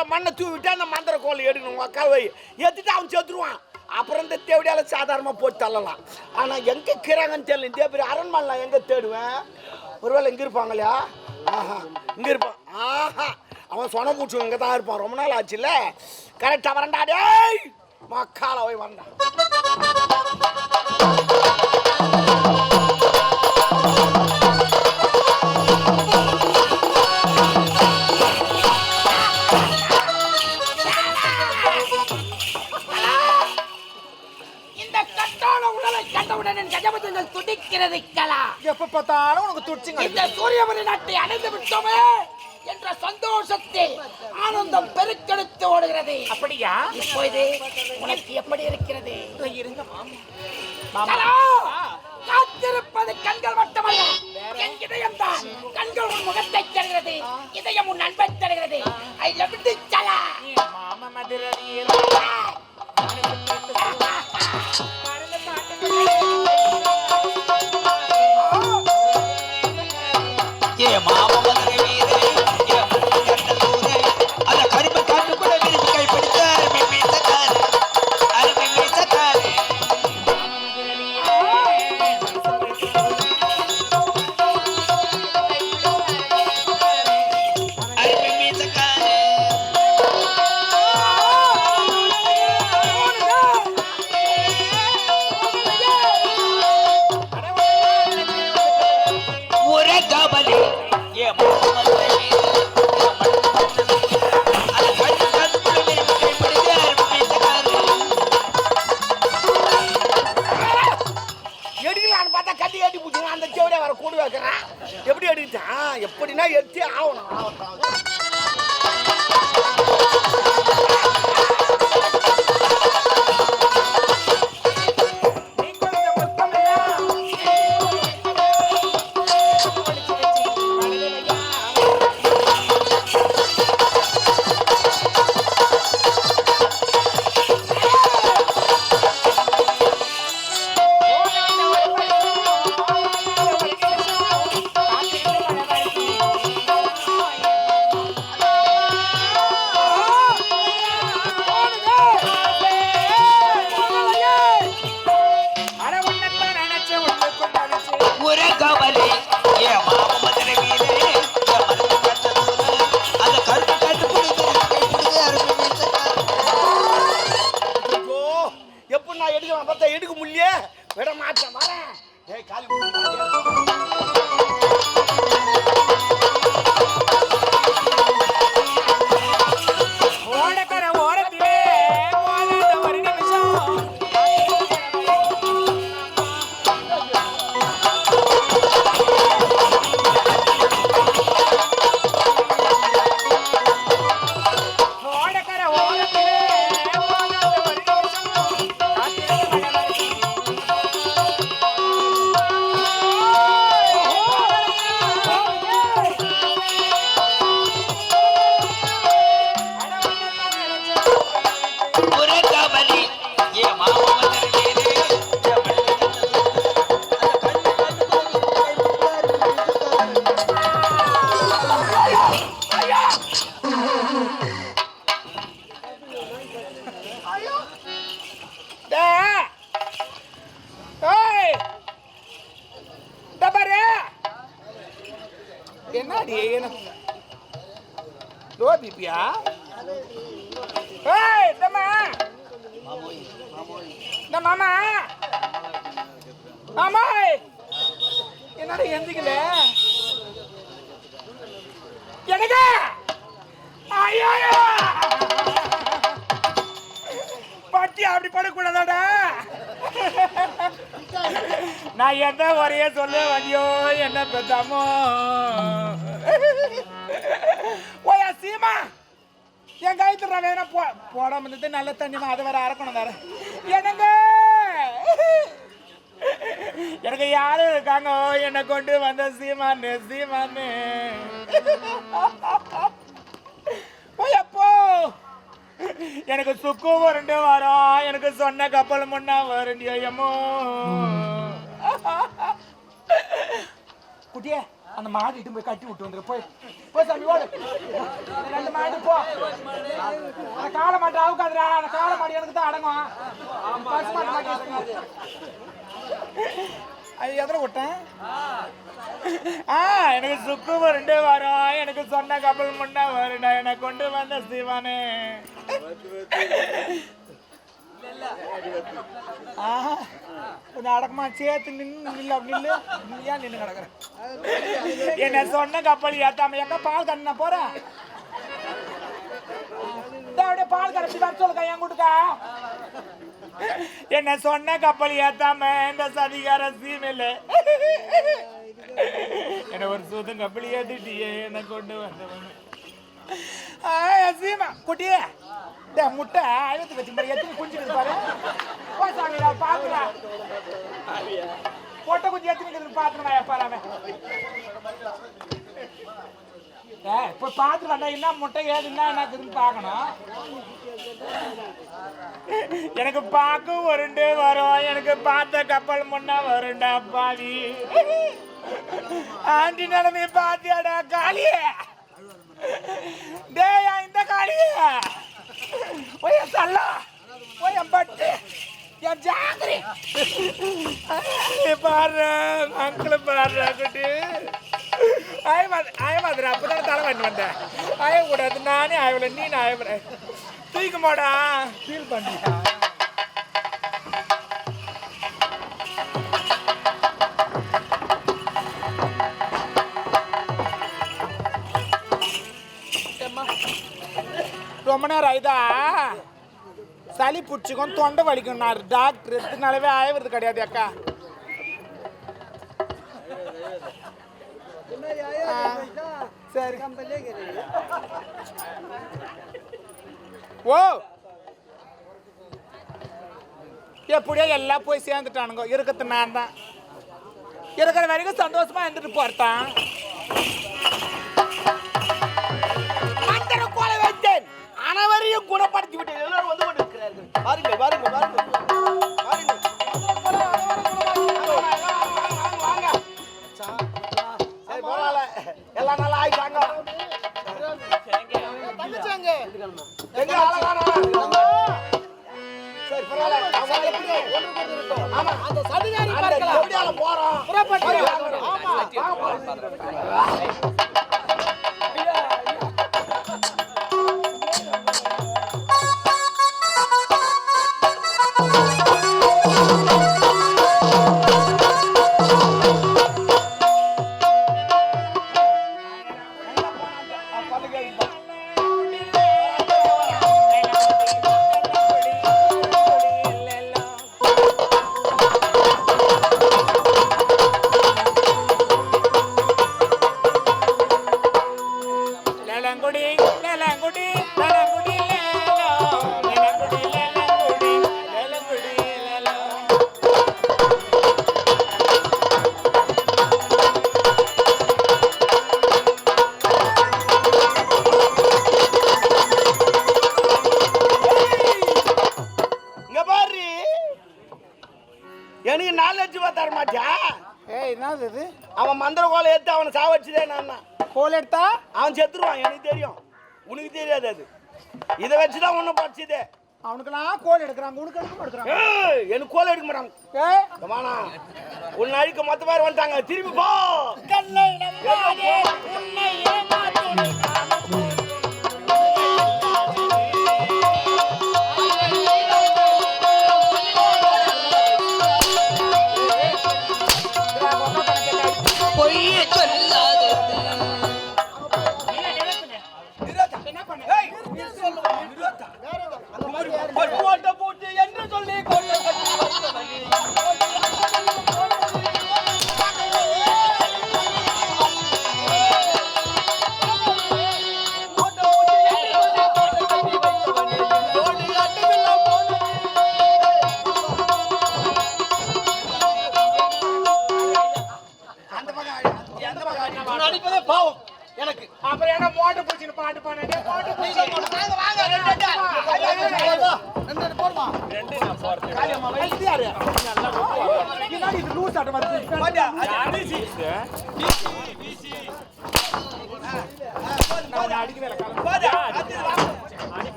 மேல மண்ணை தூவிட்டு அந்த மந்திர கோலை எடுக்கணும் உங்க அக்கா வை. ஏத்துட்டு அவன் செத்துருவான். அப்புறம் இந்த தேவடியால சாதாரணமாக போட்டு தள்ளலாம். ஆனால் எங்கே இருக்கிறாங்கன்னு தெரியல. இந்தியா பெரிய அரண்மனை எங்கே தேடுவேன்? ஒருவேளை இங்கே இருப்பாங்க இல்லையா ஆஹா இங்கே இருப்பான் ஆஹா அவன் சொன பூச்சி இங்கே தான் இருப்பான். ரொம்ப நாள் ஆச்சுல்ல? கரெக்டாக வரண்டா டேய்! மக்கால போய் வரண்டா. ஓடுகிறது அப்படியா இப்போது உனக்கு எப்படி இருக்கிறது? இருங்க மாமா. Yeah, ஏய் காலி இந்த மாமா. மாமா என்னடா எந்திக்கல? எனக்கு ஐயோ பட்டி அப்படி படக்கூடாதாடா? நான் என்ன வரைய சொல்ல வண்டியோ என்ன பெத்தாமோ ஓயா சீமா. என் கைத்துல வேணா போ போடாம இருந்தது நல்ல தண்ணி அது அதை வேற அறக்கணும் வேற. என்னங்க எனக்கு யாரும் இருக்காங்க? என்னை கொண்டு வந்த சீமானு சீமானு. எப்போ எனக்கு சுக்கு வரண்டு வரும் எனக்கு சொன்ன கப்பல் முன்னா வரண்டியமோ குட்டியே அந்த மாடு இட்டு போய் கட்டி விட்டு வந்துரு. போய் போய் சாமி ஓடு. ரெண்டு மாடு போ. அந்த காளை மாட்டு அவுக்காதுடா. அந்த காளை மாடு எனக்கு தான் அடங்கும். பசு மாட்டு மாட்டி. அது எதில் விட்டேன் ஆ எனக்கு சுக்கு ரெண்டே வரும் எனக்கு சொன்ன கப்பல் முன்னா வருடா. என்னை கொண்டு வந்த சிவனே. ஆஹா கொஞ்சம் அடக்கமா சேர்த்து நின்று நில்லு அப்படி நில்லு. நீயா ஏன் நின்று கிடக்குறேன் என்ன சொன்ன கப்பல் ஏத்தாம எங்க பால் கண்ண போறேன் அப்படியே பால் கரைச்சி வர சொல்லுக்கா என் கூட்டுக்கா. என்ன சொன்ன கப்பல் ஏத்தாம இந்த சதிகார சீமையில என்ன ஒரு சூதம் கப்பல் ஏத்திட்டியே என்ன கொண்டு வந்தவன். சீமா குட்டியே. டே முட்டை ஐவத்து வச்சு பாரு எத்தனை குஞ்சு பாரு. போ சாமி நான் பாக்குறேன் குஞ்சு எத்தனை இருக்குது பாத்துறேன் பாரு ஏ இப்போ பார்த்து வேண்டாம் என்ன முட்டை ஏது என்ன என்னக்குதுன்னு பார்க்கணும். எனக்கு பார்க்க வருண்டு வரும் எனக்கு பார்த்த கப்பல் முன்னா வருண்டா பாவி. ஆண்டி நிலைமை பார்த்தியாடா காளியே. டேய் இந்த காளியே. ஓய் என் சல்லா. ஓய் என் பட்டு. என் ஜாங்கிரி. பாரு அங்கிள் பாரு குட்டி. ஆயமாது ஆயமாதுரா அப்பதான் தலை பண்ணி வந்தேன். ஆயக்கூடாது நானே ஆயவில்லை நீ ஆயவில்லை தூக்க மாடா ஃபீல் பண்ணியா ரொம்ப நேரம் ஆயிதா? சளி பிடிச்சிக்கும் தொண்டை வலிக்கும் நான் டாக்டர் எடுத்துனாலவே ஆயவது கிடையாது அக்கா. சரி. ஓ! எப்படியோ எல்லாம் போய் சேர்ந்துட்டானுங்க. இருக்கிறது நான் தான் இருக்கிற வரைக்கும் சந்தோஷமா இருந்துட்டு போறதான் குணப்படுத்தி விட்டேன் எல்லாரும் வந்து கொண்டு இருக்கிறார்கள் பாருங்க பாருங்க பாருங்க பாருங்க சரி பரவாயில்ல எல்லாம் நல்லா ஆயிட்டாங்க. எங்க அழகான சரி அவன் செத்துருவான் எனக்கு தெரியும். உனக்கு தெரியாது அது. இதை வச்சுதான் ஒன்றும் படிச்சதே. அவனுக்கெல்லாம் கோல் எடுக்கிறாங்க உனக்கு எடுக்க எடுக்கிறாங்க எனக்கு கோலை எடுக்க மாட்டாங்க உன் அழிக்க மொத்த பேர் வந்துட்டாங்க. திரும்பி போ?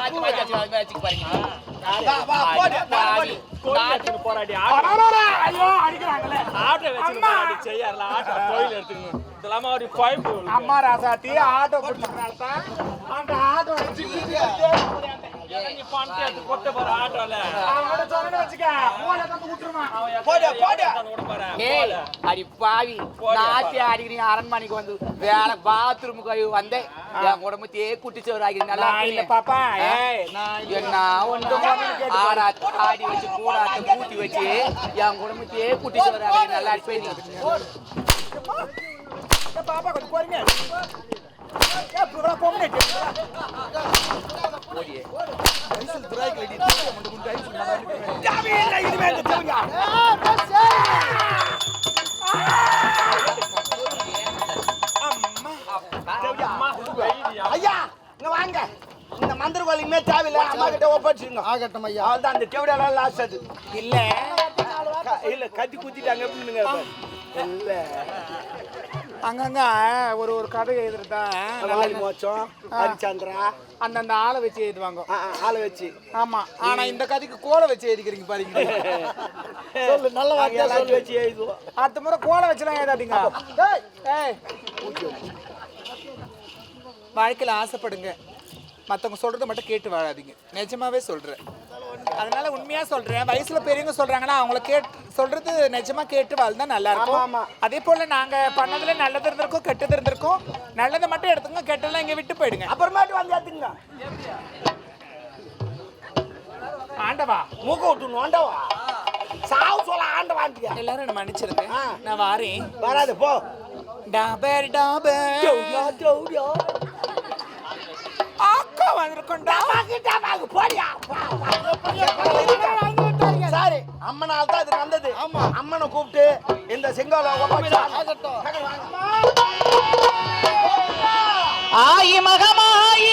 மாத்தி மாத்தி. வச்சு அது வச்சுக்க பாருங்க ஐயோ ஆட்டோ அம்மா. போறாடி, செய்யாருல, ஆட்டோ, கோயில் எடுத்துக்கணும். இதெல்லாம ஒரு five இருக்கு. அம்மா ராசாத்தி ஆட்டோ அந்த ஆட்டோ அரண்மனைக்கு வந்து வேலை பாத்ரூமுக்கு வந்தேன். என் குடும்பத்தையே குட்டிச்சோறு ஆகிறீங்க நல்லா நான் இல்ல. பாப்பா. ஏய் நான் இல்ல. என்ன ஒண்ணு ஆடா ஆடி வச்சு கூடாத்த கூட்டி வச்சு என் குடும்பத்தையே குட்டிச்சோறு ஆகிறீங்க நல்லா இருப்பீங்க ஏய் பாப்பா கொஞ்சம் போறீங்க. ஐயா இங்க வாங்க. இந்த மந்திர கோலிக்குமே தேவையில்லை. அம்மா கிட்ட ஒப்படைச்சிருங்க ஆகட்டும் ஐயா. அதான் அந்த தேவையெல்லாம் லாஸ்ட் அது. இல்ல. இல்ல கத்தி குத்திட்டாங்க இல்ல. அங்கங்க ஒரு ஒரு கதை எழுதுறதா வாலி மோச்சம் ஹரிச்சந்திரா அந்தந்த ஆளை வச்சு எழுதுவாங்க. ஆளை வச்சு. ஆமா. ஆனா இந்த கதைக்கு கோலை வச்சு எழுதிக்கிறீங்க பாருங்க. சொல்லு நல்ல வார்த்தை எல்லாத்தையும் வச்சு எழுதுவோம். அடுத்த முறை கோலை வச்சுலாம் எழுதாதீங்க. வாழ்க்கையில ஆசைப்படுங்க. மத்தவங்க சொல்றதை மட்டும் கேட்டு வாழாதீங்க. நிஜமாவே சொல்றேன். அதனால உண்மையா சொல்றேன். வயசுல பெரியவங்க சொல்றாங்கன்னா அவங்கள கேட்டு சொல்றது நிஜமா கேட்டு வாழ்ந்தா நல்லா இருக்கும். அதே போல நாங்க பண்ணதுல நல்லது இருந்திருக்கும் கெட்டது இருந்திருக்கும். நல்லதை மட்டும் எடுத்துங்க கெட்டதெல்லாம் இங்க விட்டு போயிடுங்க. அப்புறமேட்டு வந்து ஏத்துங்க ஆண்டவா. மூக்க விட்டு நோண்டவா சாவு சொல்ல ஆண்டவான்ட்டியா எல்லாரும் என்ன மன்னிச்சிருங்க. நான் வாரேன். வராது போ. டாபர் டாபர் அக்கா வந்திருக்கோண்டா டமாக்கு போடியா சாரி அம்மனால் தான் இது நடந்தது ஆமா. அம்மனை கூப்பிட்டு இந்த செங்கோல ஆயி மகமாயி.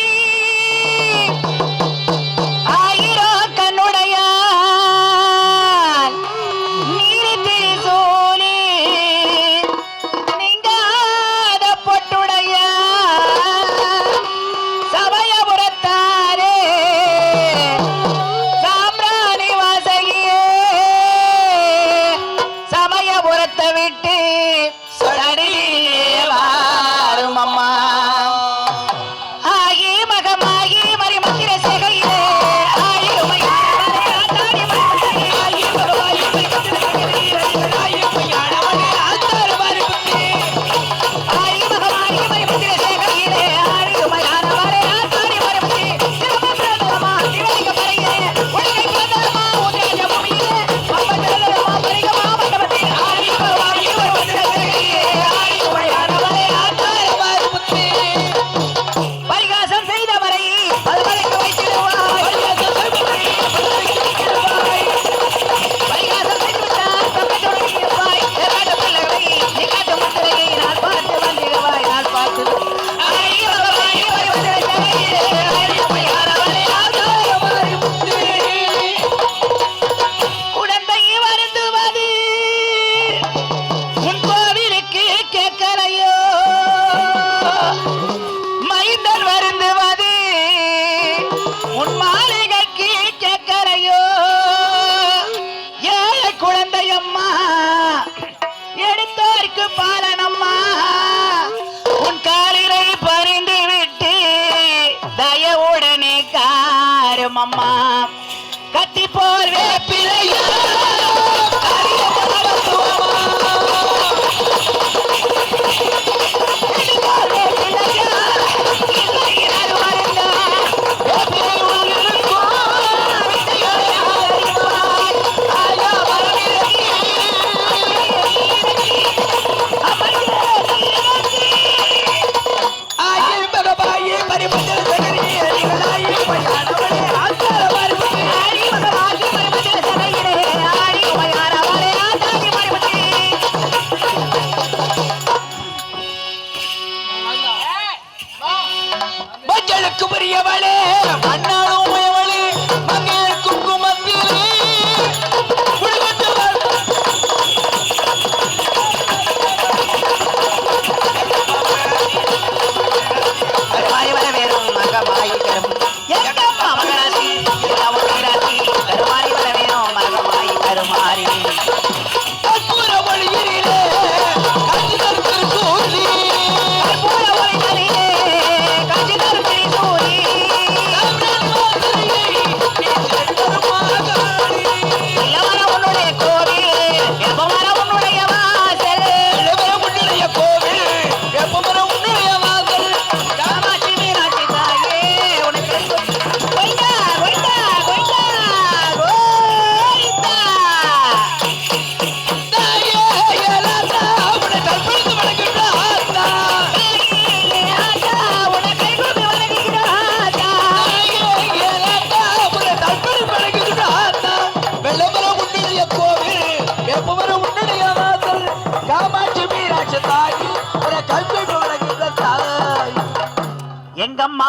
Yeah.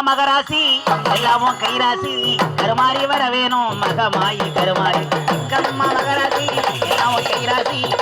மகராசி. எல்லாமும் கைராசி. கருமாறி வர வேணும். மகமாயி கருமாறி. கருமா மகராசி. எல்லாமும் கைராசி.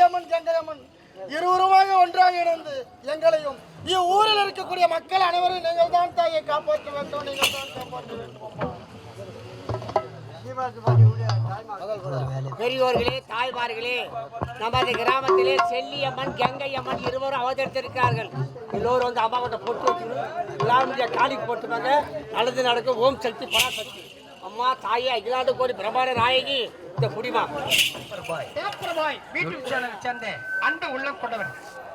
மாரியம்மன் கங்கையம்மன் இருவருமாக ஒன்றாக இணைந்து எங்களையும் இவ்வூரில் இருக்கக்கூடிய மக்கள் அனைவரும் நீங்கள் தான் தாயை காப்பாற்ற வேண்டும் நீங்கள் தான் காப்பாற்ற வேண்டும். பெரியோர்களே தாய்மார்களே நமது கிராமத்திலே செல்லியம்மன் கங்கையம்மன் இருவரும் அவதரித்திருக்கிறார்கள். எல்லோரும் வந்து அம்மா கிட்ட பொட்டு வச்சுக்கணும். எல்லாரும் காலிக்கு போட்டுவாங்க நல்லது நடக்கும். ஓம் சக்தி பராசக்தி அம்மா தாயே அகிலாண்டு கோடி பிரம்மாண்ட நாயகி. இந்த வீட்டில் சேர்ந்த அன்பு உள்ளம் கொண்டவர்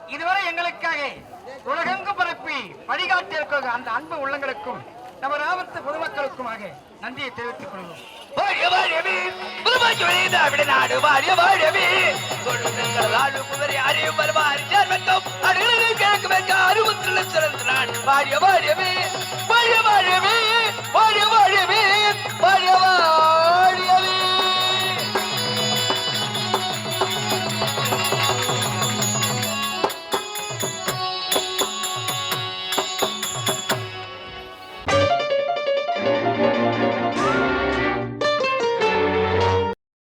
இதுவரை எங்களுக்காக உலகெங்கு பரப்பி வழிகாட்டியிருக்கிற அந்த அன்பு உள்ளங்களுக்கும் நம்ம ராமத்து பொதுமக்களுக்குமாக நன்றியை தெரிவித்துக் கொள்வோம் வாழவே வாழவே வாழவே வாழ வாழவே வாழ.